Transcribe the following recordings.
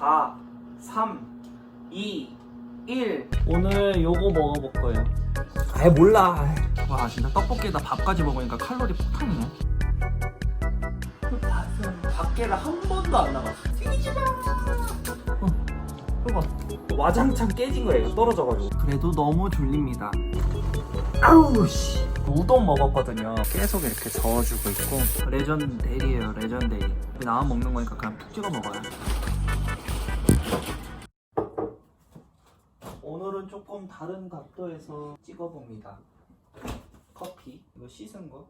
4, 3, 2, 1. 오늘 요거 먹어볼 거예요. 아이 몰라. 와 진짜 떡볶이에다 밥까지 먹으니까 칼로리 폭탄이네. 그 밖에를 한 번도 안 나갔어. 마. 어, 이거 봐. 와장창 깨진 거예요. 떨어져가지고. 그래도 너무 졸립니다. 아우 씨. 우동 먹었거든요. 계속 이렇게 저어주고 있고 레전데리예요. 레전데리. 나만 먹는 거니까 그냥 푹 찍어 먹어요. 다른 각도에서 찍어봅니다. 커피 이거 씻은 거.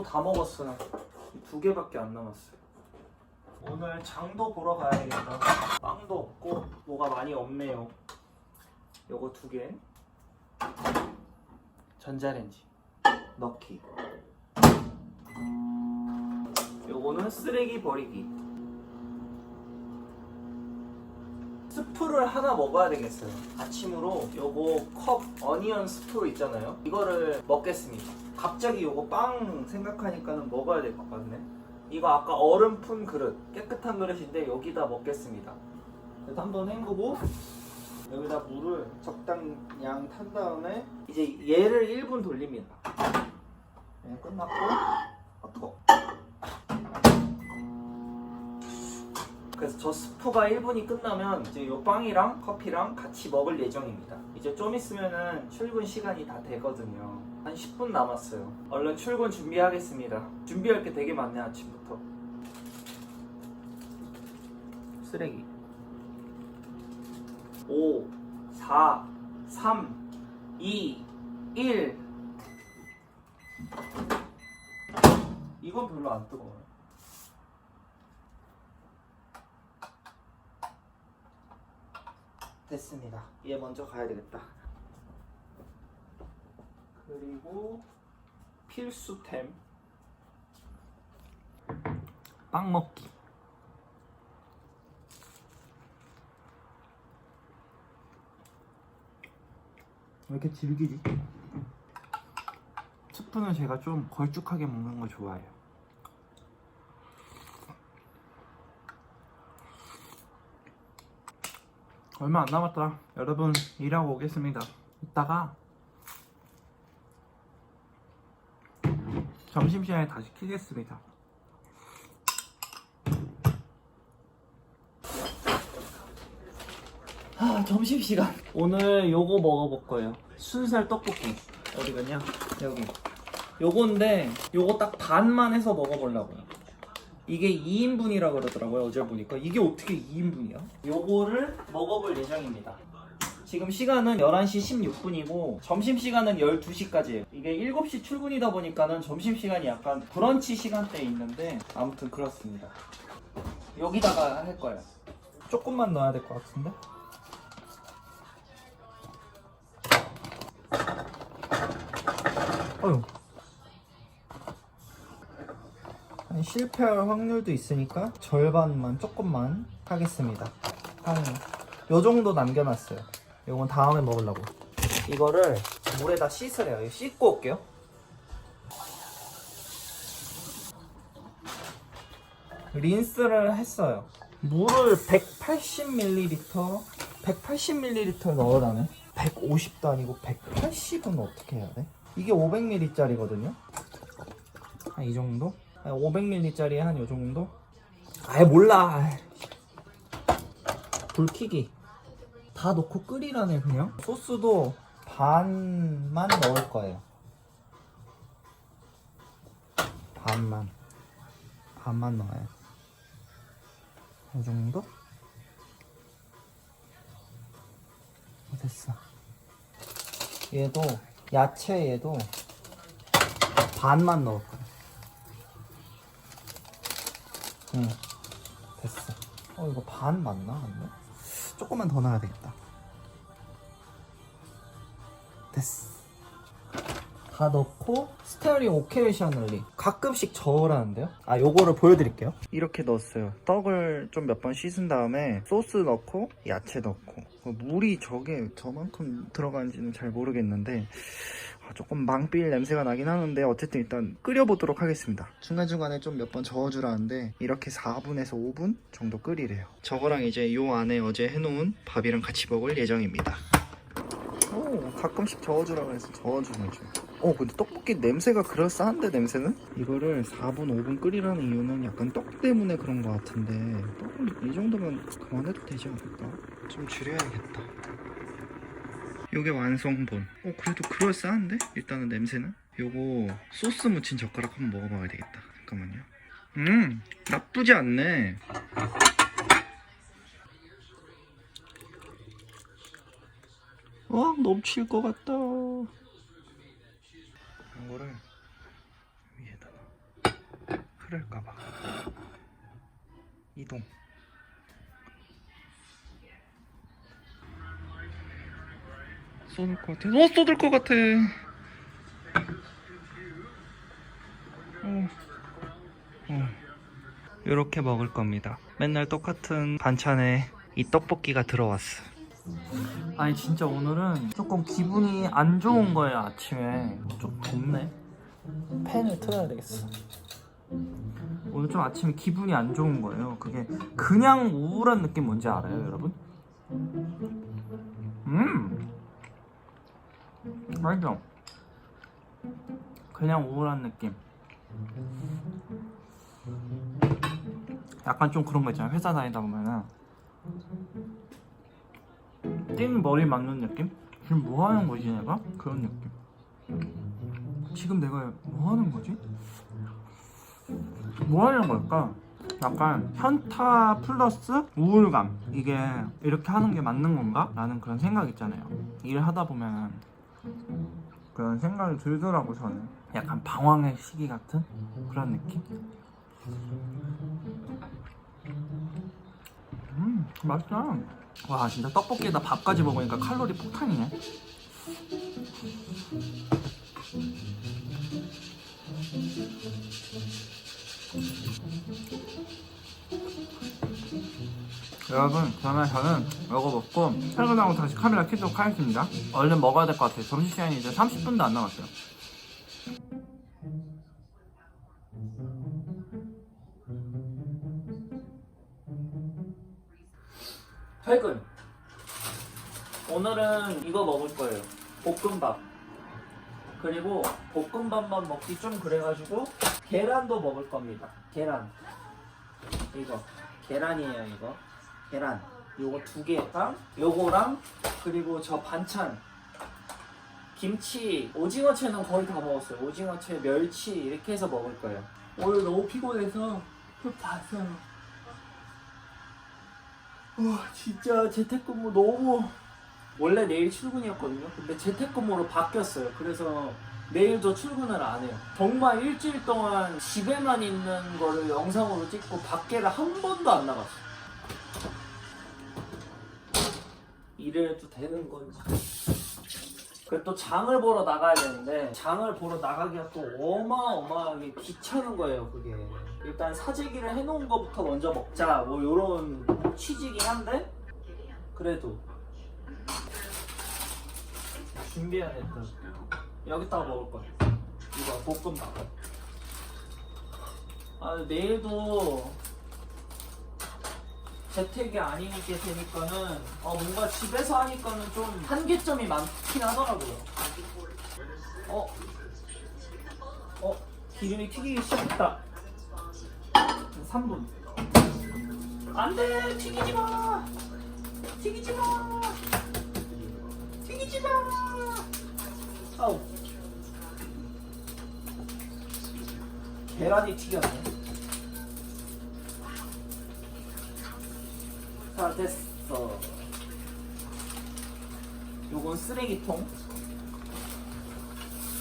빵도 다 먹었어요. 두 개밖에 안 남았어요. 오늘 장도 보러 가야겠다. 빵도 없고 뭐가 많이 없네요. 요거 두 개. 전자레인지 넣기. 요거는 쓰레기 버리기. 하나 먹어야 되겠어요. 아침으로 요거 컵 어니언 스프 있잖아요. 이거를 먹겠습니다. 갑자기 요거 빵 생각하니까는 먹어야 될 것 같네. 이거 아까 얼음 푼 그릇 깨끗한 그릇인데 여기다 먹겠습니다. 그래서 한번 헹구고 여기다 물을 적당량 탄 다음에 이제 얘를 1분 돌립니다. 네, 끝났고 아 뜨거. 그래서 저 스프가 1분이 끝나면 이제 요 빵이랑 커피랑 같이 먹을 예정입니다. 이제 좀 있으면은 출근 시간이 다 되거든요. 한 10분 남았어요. 얼른 출근 준비하겠습니다. 준비할 게 되게 많네 아침부터. 쓰레기. 5, 4, 3, 2, 1. 이건 별로 안 뜨거워요. 됐습니다. 얘 먼저 가야 되겠다. 그리고 필수템 빵 먹기. 왜 이렇게 질기지? 스프는 제가 좀 걸쭉하게 먹는 거 좋아해요. 얼마 안 남았다. 여러분 일하고 오겠습니다. 이따가 점심시간에 다시 키겠습니다. 아 점심시간. 오늘 요거 먹어볼 거예요. 순살 떡볶이. 어디 갔냐? 여기. 요건데 요거 딱 반만 해서 먹어보려고요. 이게 2인분이라 그러더라고요 어제 보니까. 이게 어떻게 2인분이야? 요거를 먹어볼 예정입니다. 지금 시간은 11시 16분이고 점심시간은 12시까지예요. 이게 7시 출근이다 보니까는 점심시간이 약간 브런치 시간대에 있는데 아무튼 그렇습니다. 여기다가 할 거예요. 조금만 넣어야 될 것 같은데? 어휴 실패할 확률도 있으니까 절반만 조금만 하겠습니다. 한 요 정도 남겨놨어요. 요건 다음에 먹으려고. 이거를 물에다 씻으래요. 씻고 올게요. 린스를 했어요. 물을 180ml, 180ml 넣으라네. 150도 아니고 180은 어떻게 해야 돼? 이게 500ml짜리거든요. 한 이 정도? 500ml짜리 한 요 정도? 아예 몰라. 아이. 불 켜기. 다 넣고 끓이라네 그냥. 소스도 반만 넣을 거예요. 반만. 반만 넣어요. 이 정도? 어, 됐어. 얘도 야채 얘도 반만 넣을 거야. 응, 됐어. 어 이거 반 맞나? 근데? 조금만 더 넣어야 되겠다. 됐어. 다 넣고 스테어리 오케이셔널리. 가끔씩 저으라는데요? 아 요거를 보여드릴게요. 이렇게 넣었어요. 떡을 좀 몇 번 씻은 다음에 소스 넣고 야채 넣고. 어, 물이 저게 저만큼 들어가는지는 잘 모르겠는데 아, 조금 망빌 냄새가 나긴 하는데 어쨌든 일단 끓여보도록 하겠습니다. 중간중간에 좀 몇 번 저어주라는데 이렇게 4분에서 5분 정도 끓이래요. 저거랑 이제 요 안에 어제 해놓은 밥이랑 같이 먹을 예정입니다. 오, 가끔씩 저어주라고 해서 저어주는 중. 어, 근데 떡볶이 냄새가 그럴싸한데, 냄새는? 이거를 4분, 5분 끓이라는 이유는 약간 떡 때문에 그런 것 같은데, 떡은 이 정도면 그만해도 되지 않을까? 좀 줄여야겠다. 요게 완성본. 어, 그래도 그럴싸한데? 일단은 냄새는? 요거 소스 묻힌 젓가락 한번 먹어봐야 되겠다. 잠깐만요. 음, 나쁘지 않네. 와 넘칠 것 같다. 이거를 위에다가 흐를까봐 이동. 쏟을 것 같아. 어 쏟을 것 같아. 어. 어. 이렇게 먹을 겁니다. 맨날 똑같은 반찬에 이 떡볶이가 들어왔어. 아니 진짜 오늘은 조금 기분이 안 좋은 거예요 아침에. 좀 덥네. 팬을 틀어야 되겠어. 오늘 좀 아침에 기분이 안 좋은 거예요. 그게 그냥 우울한 느낌 뭔지 알아요 여러분? 음! 맛있죠? 그냥 우울한 느낌. 약간 좀 그런 거 있잖아요. 회사 다니다 보면은 띵 머리 맞는 느낌? 지금 뭐 하는 거지 내가? 그런 느낌. 지금 내가 뭐 하는 거지? 뭐 하는 걸까? 약간 현타 플러스 우울감 이게 이렇게 하는 게 맞는 건가? 라는 그런 생각 있잖아요 일을 하다 보면 그런 생각이 들더라고 저는 약간 방황의 시기 같은 그런 느낌 음 맛있다 와 진짜 떡볶이에다 밥까지 먹으니까 칼로리 폭탄이네. 여러분 그러면 저는 이거 먹고 퇴근하고 다시 카메라 켜도록 하겠습니다. 얼른 먹어야 될 것 같아요. 점심시간이 이제 30분도 안 남았어요 퇴근. 오늘은 이거 먹을 거예요. 볶음밥. 그리고 볶음밥만 먹기 좀 그래가지고 계란도 먹을 겁니다. 계란. 이거. 계란이에요 이거. 계란. 요거 두 개랑 요거랑 그리고 저 반찬. 김치 오징어채는 거의 다 먹었어요. 오징어채 멸치 이렇게 해서 먹을 거예요. 오늘 너무 피곤해서 좀 봤어요 와 진짜 재택근무 너무 원래 내일 출근이었거든요. 근데 재택근무로 바뀌었어요. 그래서 내일도 출근을 안 해요. 정말 일주일 동안 집에만 있는 거를 영상으로 찍고 밖에를 한 번도 안 나갔어요. 이래도 되는 건지 그리고 또 장을 보러 나가야 되는데 장을 보러 나가기가 또 어마어마하게 귀찮은 거예요 그게 일단 사재기를 해놓은 거부터 먼저 먹자 뭐 요런 취지긴 한데 그래도 준비해야 겠다 여기다가 먹을 거야 이거 볶음밥 아 내일도 재택이 아니게 되니까는 어, 뭔가 집에서 하니까는 좀 한계점이 많긴 하더라고요. 어? 어? 기름이 튀기기 시작했다. 3분. 안 돼! 튀기지 마! 튀기지 마! 튀기지 마! 아우. 계란이 튀겼네. 자 됐어 요건 쓰레기통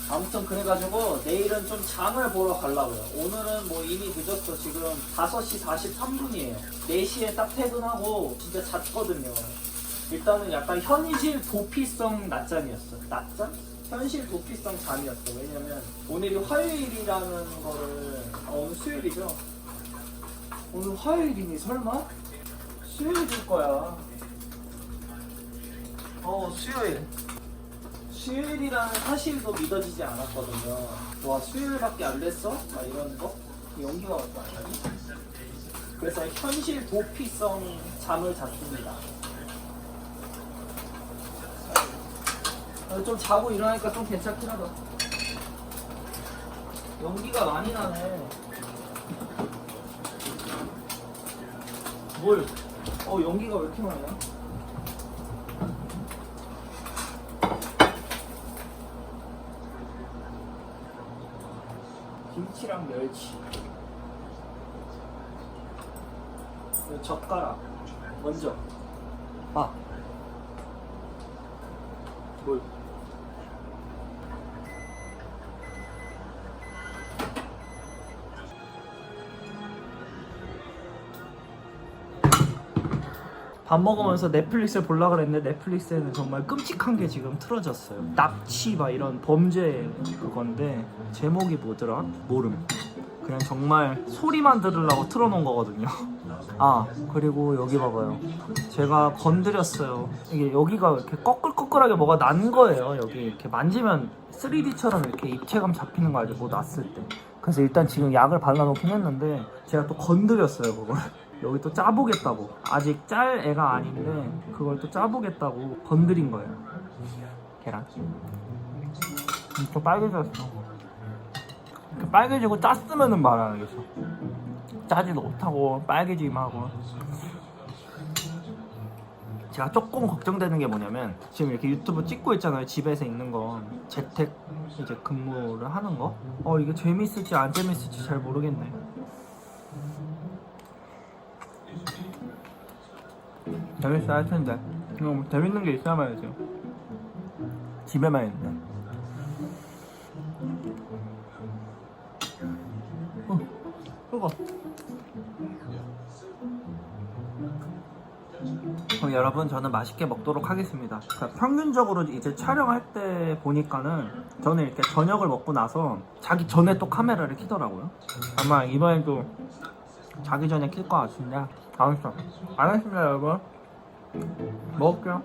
아무튼 그래가지고 내일은 좀 장을 보러 가려고요 오늘은 뭐 이미 늦었어 지금 5시 43분이에요 4시에 딱 퇴근하고 진짜 잤거든요 일단은 약간 현실 도피성 낮잠이었어 낮잠? 현실 도피성 잠이었어 왜냐면 오늘이 화요일이라는 거를 아, 오늘 수요일이죠 오늘 화요일이니 설마? 수요일일 거야. 어, 수요일. 수요일이라는 사실도 믿어지지 않았거든요. 와, 수요일밖에 안 됐어? 막 이런 거? 연기가 왔다. 그래서 현실 도피성 잠을 잤습니다. 어, 좀 자고 일어나니까 좀 괜찮긴 하다. 연기가 많이 나네. 뭘? 어 연기가 왜 이렇게 많이 나? 김치랑 멸치. 그리고 젓가락. 먼저. 아. 뭘? 밥 먹으면서 넷플릭스를 보려고 그랬는데 넷플릭스에는 정말 끔찍한 게 지금 틀어졌어요. 납치 막 이런 범죄 그건데 제목이 뭐더라? 모름. 그냥 정말 소리만 들으려고 틀어놓은 거거든요. 아 그리고 여기 봐봐요. 제가 건드렸어요. 이게 여기가 이렇게 꺼끌꺼끌하게 뭐가 난 거예요. 여기 이렇게 만지면 3D처럼 이렇게 입체감 잡히는 거 알죠? 뭐 났을 때. 그래서 일단 지금 약을 발라놓긴 했는데 제가 또 건드렸어요 그걸 여기 또 짜보겠다고. 아직 짤 애가 아닌데 그걸 또 짜보겠다고 건드린 거예요. 계란. 음, 또 빨개졌어. 이렇게 빨개지고 짰으면은 말 안 하겠어. 짜지도 못하고 빨개지기만 하고. 제가 조금 걱정되는 게 뭐냐면 지금 이렇게 유튜브 찍고 있잖아요. 집에서 있는 거 재택 이제 근무를 하는 거어 이게 재밌을지 안 재밌을지 잘 모르겠네 재밌어 할 텐데. 이거 뭐 재밌는 게 있어야 말이죠. 집에만 있는데 어, 뜨거 그럼 여러분 저는 맛있게 먹도록 하겠습니다. 그러니까 평균적으로 이제 촬영할 때 보니까는 저는 이렇게 저녁을 먹고 나서 자기 전에 또 카메라를 켜더라고요. 아마 이번에도 자기 전에 킬것 같은데. 알았어. 알겠습니다 여러분 먹을게요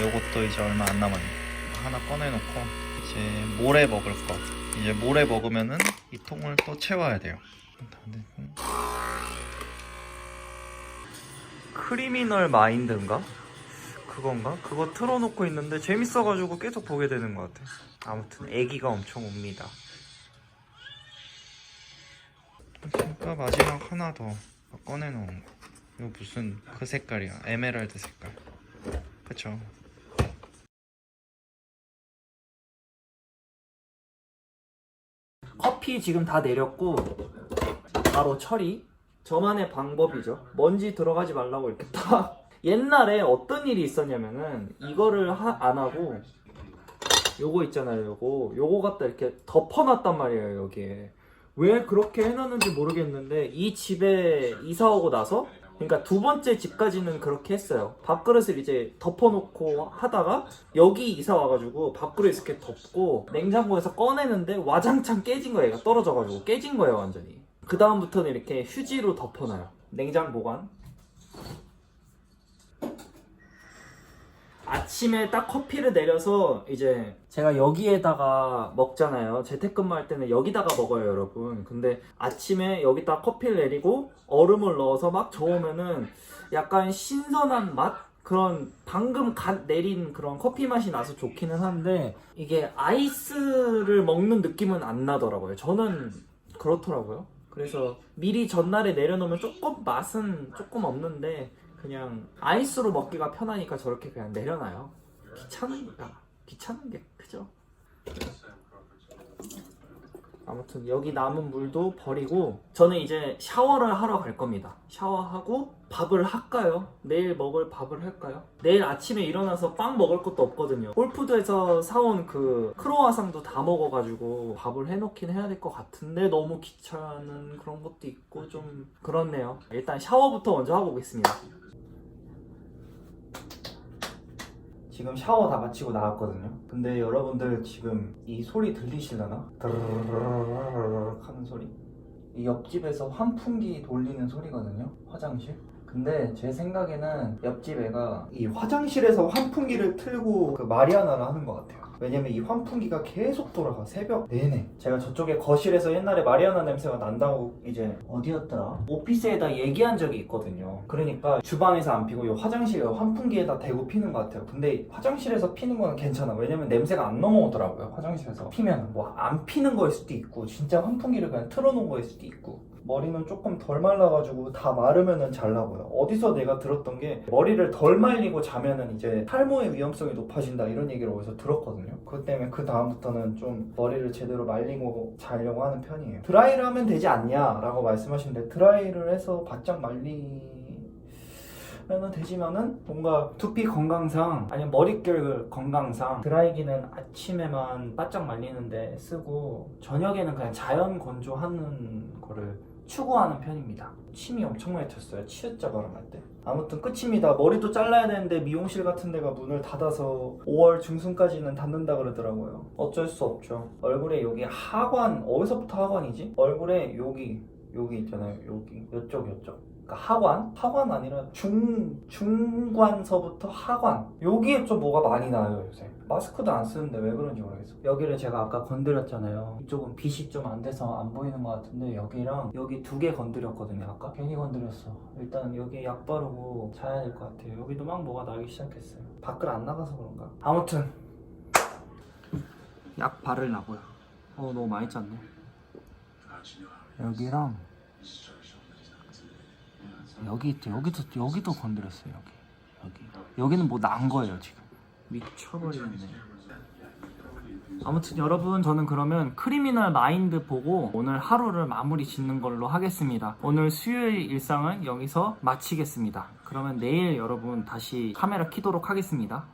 요것도 이제 얼마 안 남았네. 하나 꺼내놓고 이제 모레 먹을 거. 이제 모레 먹으면은 이 통을 또 채워야 돼요. 크리미널 마인드인가? 그건가? 그거 틀어놓고 있는데 재밌어가지고 계속 보게 되는 것 같아. 아무튼 애기가 엄청 옵니다. 그러니까 마지막 하나 더 꺼내놓은 거. 이거 무슨 그 색깔이야? 에메랄드 색깔. 그쵸? 커피 지금 다 내렸고 바로 처리. 저만의 방법이죠. 먼지 들어가지 말라고 이렇게 딱. 옛날에 어떤 일이 있었냐면은 이거를 하- 안 하고 요거 있잖아요. 요거 요거 갖다 이렇게 덮어놨단 말이에요. 여기에 왜 그렇게 해놨는지 모르겠는데 이 집에 이사 오고 나서 그러니까 두 번째 집까지는 그렇게 했어요. 밥그릇을 이제 덮어놓고 하다가 여기 이사 와가지고 밥그릇 이렇게 덮고 냉장고에서 꺼내는데 와장창 깨진 거예요. 얘가 떨어져가지고 깨진 거예요 완전히. 그 다음부터는 이렇게 휴지로 덮어놔요. 냉장 보관. 아침에 딱 커피를 내려서 이제 제가 여기에다가 먹잖아요. 재택근무할 때는 여기다가 먹어요, 여러분. 근데 아침에 여기다 커피를 내리고 얼음을 넣어서 막 저으면은 약간 신선한 맛? 그런 방금 갓 내린 그런 커피 맛이 나서 좋기는 한데 이게 아이스를 먹는 느낌은 안 나더라고요. 저는 그렇더라고요. 그래서 미리 전날에 내려놓으면 조금 맛은 조금 없는데 그냥 아이스로 먹기가 편하니까 저렇게 그냥 내려놔요. 귀찮으니까 귀찮은 게 크죠. 아무튼 여기 남은 물도 버리고 저는 이제 샤워를 하러 갈 겁니다. 샤워하고 밥을 할까요? 내일 먹을 밥을 할까요? 내일 아침에 일어나서 빵 먹을 것도 없거든요. 홀푸드에서 사온 그 크로와상도 다 먹어가지고 밥을 해놓긴 해야 될 것 같은데 너무 귀찮은 그런 것도 있고 좀 그렇네요. 일단 샤워부터 먼저 하고 오겠습니다. 지금 샤워 다 마치고 나왔거든요. 근데 여러분들 지금 이 소리 들리시려나? 드르르르르르 하는 소리? 이 옆집에서 환풍기 돌리는 소리거든요. 화장실. 근데 제 생각에는 옆집 애가 이 화장실에서 환풍기를 틀고 그 마리아나를 하는 것 같아요. 왜냐면 이 환풍기가 계속 돌아가 새벽 내내. 제가 저쪽에 거실에서 옛날에 마리아나 냄새가 난다고 이제 어디였더라? 오피스에다 얘기한 적이 있거든요. 그러니까 주방에서 안 피고 이 화장실에 환풍기에다 대고 피는 것 같아요. 근데 화장실에서 피는 거는 괜찮아. 왜냐면 냄새가 안 넘어오더라고요 화장실에서. 피면 뭐 안 피는 거일 수도 있고 진짜 환풍기를 그냥 틀어놓은 거일 수도 있고 머리는 조금 덜 말라가지고 다 마르면은 잘 나고요. 어디서 내가 들었던 게 머리를 덜 말리고 자면은 이제 탈모의 위험성이 높아진다 이런 얘기를 어디서 들었거든요. 그것 때문에 그 다음부터는 좀 머리를 제대로 말리고 자려고 하는 편이에요. 드라이를 하면 되지 않냐라고 말씀하시는데 드라이를 해서 바짝 말리 면은 되지만은 뭔가 두피 건강상 아니면 머릿결 건강상 드라이기는 아침에만 바짝 말리는데 쓰고 저녁에는 그냥 자연 건조하는 거를 추구하는 편입니다. 침이 엄청 많이 텄어요. 치읓자 발음할 때. 아무튼 끝입니다. 머리도 잘라야 되는데 미용실 같은 데가 문을 닫아서 5월 중순까지는 닫는다 그러더라고요. 어쩔 수 없죠. 얼굴에 여기 하관 어디서부터 하관이지? 얼굴에 여기 여기 있잖아요. 여기 요쪽 요쪽. 그러니까 하관? 하관 아니라 중 중관서부터 하관. 여기에 좀 뭐가 많이 나요 요새. 마스크도 안 쓰는데 왜 그런지 모르겠어. 여기를 제가 아까 건드렸잖아요. 이쪽은 빛이 좀 안 돼서 안 보이는 것 같은데 여기랑 여기 두 개 건드렸거든요. 아까 괜히 건드렸어. 일단 여기 약 바르고 자야 될 것 같아요. 여기도 막 뭐가 나기 시작했어요. 밖을 안 나가서 그런가? 아무튼 약 바르려고요. 어 너무 많이 짰네. 여기랑 여기 있죠. 여기도 여기도 건드렸어요. 여기 여기 여기는 뭐 난 거예요 지금. 미쳐버리겠네. 아무튼 여러분 저는 그러면 크리미널 마인드 보고 오늘 하루를 마무리 짓는 걸로 하겠습니다. 오늘 수요일 일상은 여기서 마치겠습니다. 그러면 내일 여러분 다시 카메라 키도록 하겠습니다.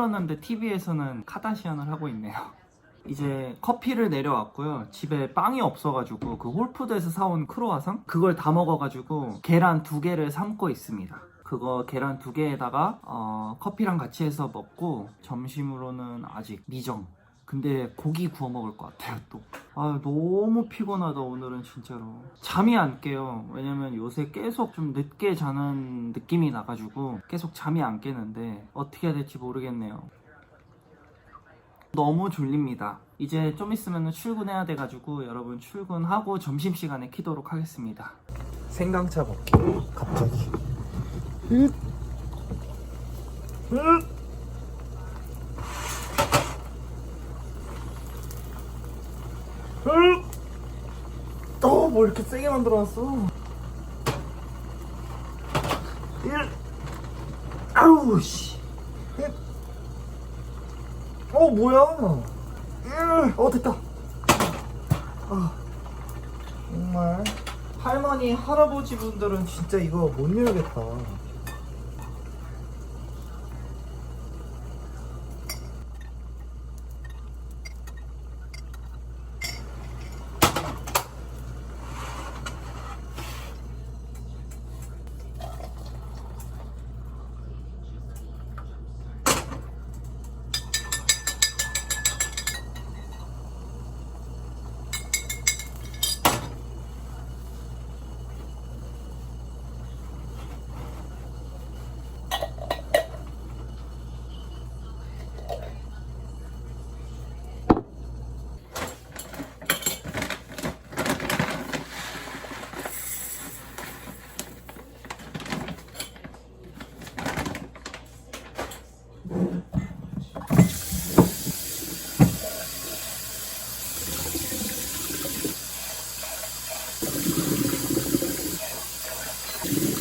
틀었는데 TV에서는 카다시안을 하고 있네요. 이제 커피를 내려왔고요. 집에 빵이 없어가지고 그 홀푸드에서 사온 크로와상 그걸 다 먹어가지고 계란 두 개를 삶고 있습니다. 그거 계란 두 개에다가 어, 커피랑 같이 해서 먹고 점심으로는 아직 미정. 근데 고기 구워 먹을 것 같아요 또. 아 너무 피곤하다 오늘은 진짜로. 잠이 안 깨요. 왜냐면 요새 계속 좀 늦게 자는 느낌이 나가지고 계속 잠이 안 깨는데 어떻게 해야 될지 모르겠네요. 너무 졸립니다. 이제 좀 있으면 출근해야 돼가지고 여러분 출근하고 점심시간에 키도록 하겠습니다. 생강차 먹기. 갑자기. 으. 으. 어, 뭐 이렇게 세게 만들어놨어? 일. 아우 씨. 으. 어 뭐야? 으, 어 됐다. 아 정말 할머니 할아버지 분들은 진짜 이거 못 열겠다.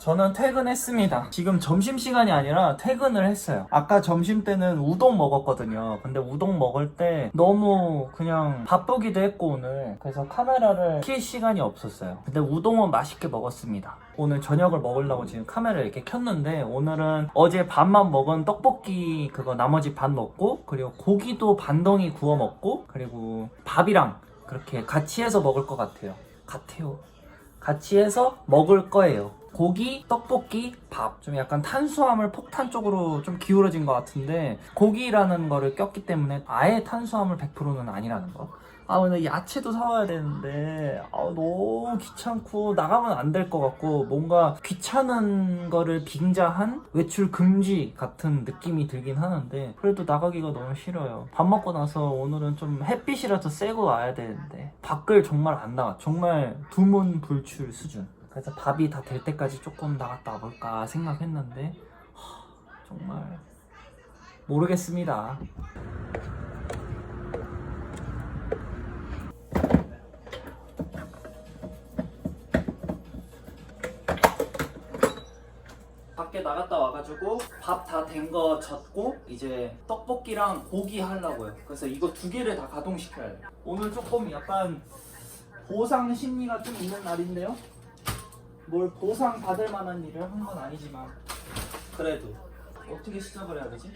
저는 퇴근했습니다. 지금 점심시간이 아니라 퇴근을 했어요. 아까 점심 때는 우동 먹었거든요. 근데 우동 먹을 때 너무 그냥 바쁘기도 했고, 오늘. 그래서 카메라를 킬 시간이 없었어요. 근데 우동은 맛있게 먹었습니다. 오늘 저녁을 먹으려고 지금 카메라를 이렇게 켰는데, 오늘은 어제 밥만 먹은 떡볶이 그거 나머지 반 먹고, 그리고 고기도 반덩이 구워 먹고, 그리고 밥이랑 그렇게 같이 해서 먹을 것 같아요. 같아요. 같이 해서 먹을 거예요. 고기, 떡볶이, 밥. 좀 약간 탄수화물 폭탄 쪽으로 좀 기울어진 것 같은데, 고기라는 거를 꼈기 때문에 아예 탄수화물 100%는 아니라는 거. 아, 오늘 야채도 사와야 되는데, 아, 너무 귀찮고, 나가면 안 될 것 같고, 뭔가 귀찮은 거를 빙자한 외출 금지 같은 느낌이 들긴 하는데, 그래도 나가기가 너무 싫어요. 밥 먹고 나서 오늘은 좀 햇빛이라도 쐬고 와야 되는데, 밖을 정말 안 나가. 정말 두문 불출 수준. 그래서 밥이 다 될 때까지 조금 나갔다 와볼까 생각했는데, 하, 정말 모르겠습니다. 밖에 나갔다 와가지고 밥 다 된 거 젓고 이제 떡볶이랑 고기 하려고요. 그래서 이거 두 개를 다 가동시켜야 돼요. 오늘 조금 약간 보상 심리가 좀 있는 날인데요. 뭘 보상 받을 만한 일을 한 건 아니지만 그래도 어떻게 시작을 해야 되지?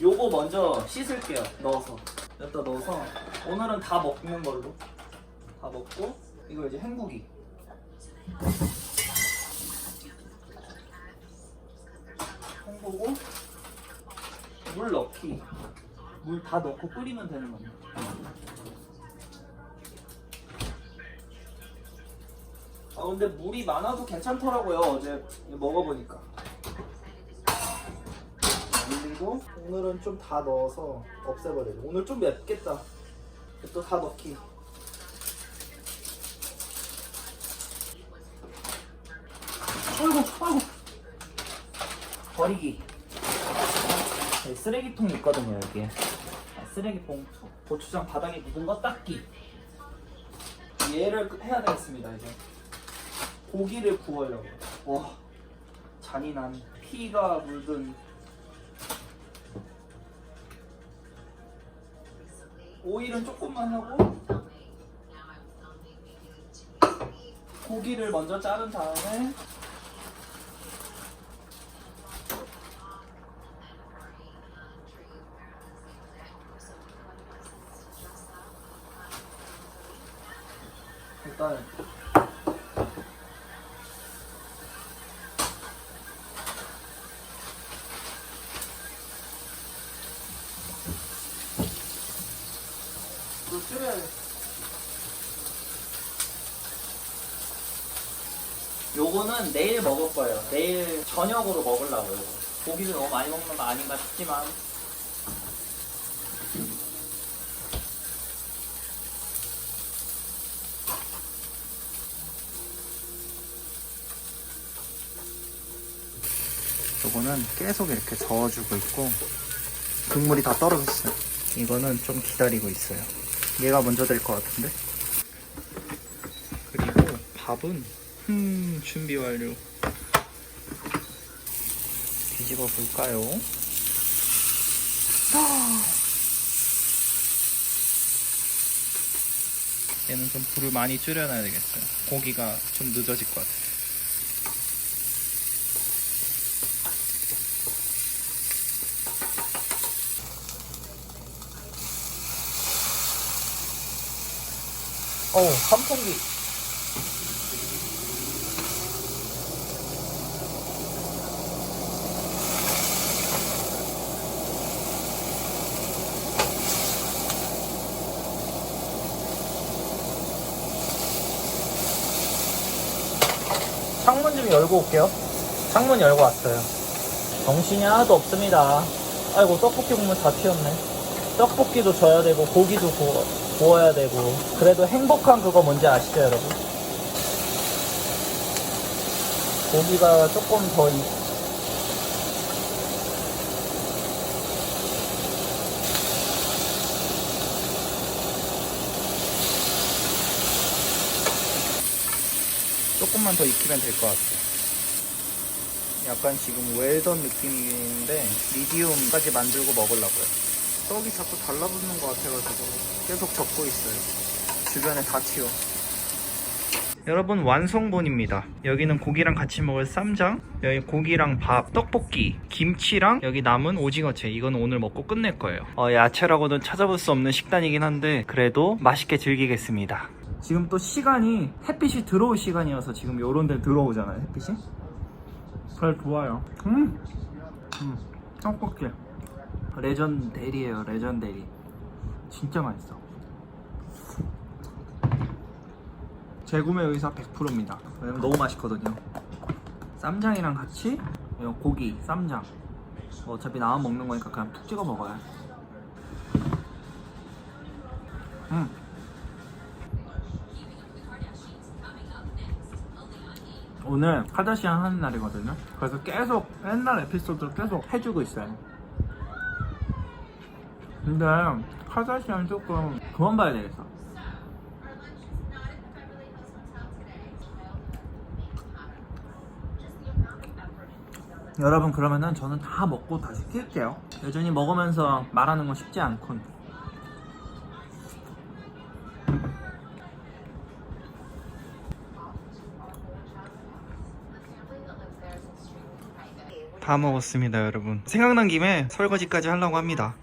요거 먼저 씻을게요. 넣어서 여기다 넣어서 오늘은 다 먹는 걸로 다 먹고 이거 이제 헹구기 헹구고 물 넣기 물 다 넣고 끓이면 되는 겁니다. 아 근데 물이 많아도 괜찮더라고요. 어제 먹어보니까. 그리고 오늘은 좀 다 넣어서 없애버려요. 오늘 좀 맵겠다. 또 다 넣기. 아이고 아이고. 버리기. 네, 쓰레기통이 있거든요 여기에. 아, 쓰레기 봉투 고추장 바닥에 묻은 거 닦기. 얘를 해야 되겠습니다 이제 고기를 구워려고. 와, 잔인한 피가 물든. 오일은 조금만 하고 고기를 먼저 자른 다음에 일단 또 줄여야 돼. 요거는 내일 먹을 거예요. 내일 저녁으로 먹으려고요. 고기를 너무 많이 먹는 거 아닌가 싶지만 요거는 계속 이렇게 저어주고 있고 국물이 다 떨어졌어요. 이거는 좀 기다리고 있어요. 얘가 먼저 될 것 같은데? 그리고 밥은 음 준비 완료. 뒤집어 볼까요? 아! 얘는 좀 불을 많이 줄여놔야 되겠어요. 고기가 좀 늦어질 것 같아요. 어우, 선풍기. 창문 좀 열고 올게요. 창문 열고 왔어요. 정신이 하나도 없습니다. 아이고, 떡볶이 국물 다 튀었네. 떡볶이도 져야 되고, 고기도 구워, 구워야 되고. 그래도 행복한 그거 뭔지 아시죠, 여러분? 고기가 조금 더 조금만 더 익히면 될 것 같아요. 약간 지금 웰던 느낌인데 미디움까지 만들고 먹으려고요. 떡이 자꾸 달라붙는 것 같아가지고 계속 접고 있어요. 주변에 다 튀어. 여러분 완성본입니다. 여기는 고기랑 같이 먹을 쌈장, 여기 고기랑 밥, 떡볶이, 김치랑 여기 남은 오징어채. 이건 오늘 먹고 끝낼 거예요. 어, 야채라고는 찾아볼 수 없는 식단이긴 한데 그래도 맛있게 즐기겠습니다. 지금 또 시간이 햇빛이 들어올 시간이어서 지금 요런 데 들어오잖아요. 햇빛이. 별 좋아요. 음, 음, 떡볶이. 레전 데리예요. 레전 데리. 진짜 맛있어. 재구매 의사 100%입니다. 왜냐면 너무 맛있거든요. 쌈장이랑 같이 요 고기, 쌈장. 뭐 어차피 나만 먹는 거니까 그냥 툭 찍어 먹어요. 음. 오늘 카다시안 하는 날이거든요. 그래서 계속 옛날 에피소드를 계속 해주고 있어요. 근데 카다시안 조금 그만 봐야 되겠어. 여러분 그러면은 저는 다 먹고 다시 킬게요. 여전히 먹으면서 말하는 건 쉽지 않군. 다 먹었습니다, 여러분. 생각난 김에 설거지까지 하려고 합니다.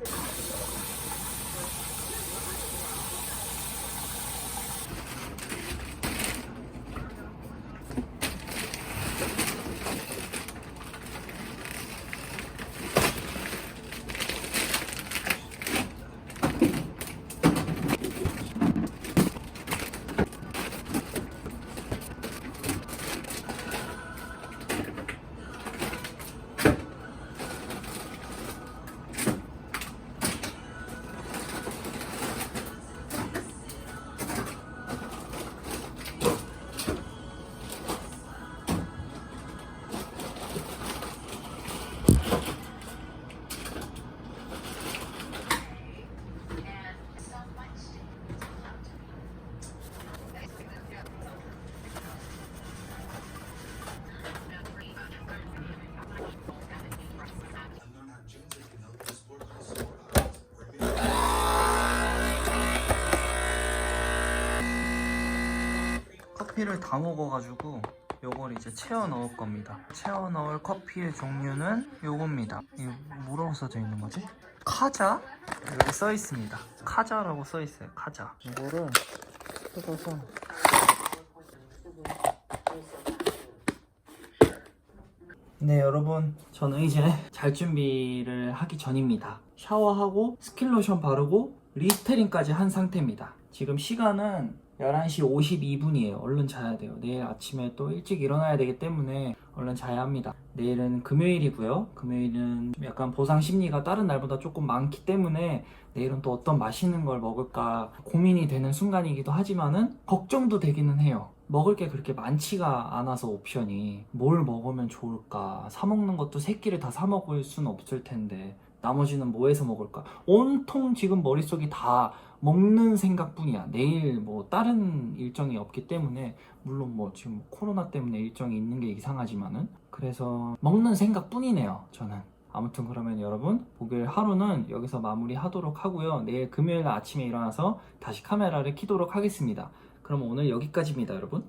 커피를 다 먹어가지고 요걸 이제 채워 넣을 겁니다. 채워 넣을 커피의 종류는 요겁니다. 이거 뭐라고 써져 있는 거지? 카자? 여기 써 있습니다. 카자라고 써 있어요. 카자. 이거를 뜯어서 네 여러분 저는 이제 잘 준비를 하기 전입니다 샤워하고 스킨로션 바르고 리스테링까지 한 상태입니다 지금 시간은 11시 52분이에요. 얼른 자야 돼요. 내일 아침에 또 일찍 일어나야 되기 때문에 얼른 자야 합니다. 내일은 금요일이고요. 금요일은 약간 보상 심리가 다른 날보다 조금 많기 때문에 내일은 또 어떤 맛있는 걸 먹을까 고민이 되는 순간이기도 하지만은 걱정도 되기는 해요. 먹을 게 그렇게 많지가 않아서 옵션이 뭘 먹으면 좋을까 사 먹는 것도 세 끼를 다 사 먹을 수는 없을 텐데 나머지는 뭐 해서 먹을까? 온통 지금 머릿속이 다 먹는 생각뿐이야. 내일 뭐 다른 일정이 없기 때문에 물론 뭐 지금 코로나 때문에 일정이 있는 게 이상하지만은 그래서 먹는 생각뿐이네요 저는. 아무튼 그러면 여러분 목요일 하루는 여기서 마무리하도록 하고요. 내일 금요일 아침에 일어나서 다시 카메라를 켜도록 하겠습니다. 그럼 오늘 여기까지입니다 여러분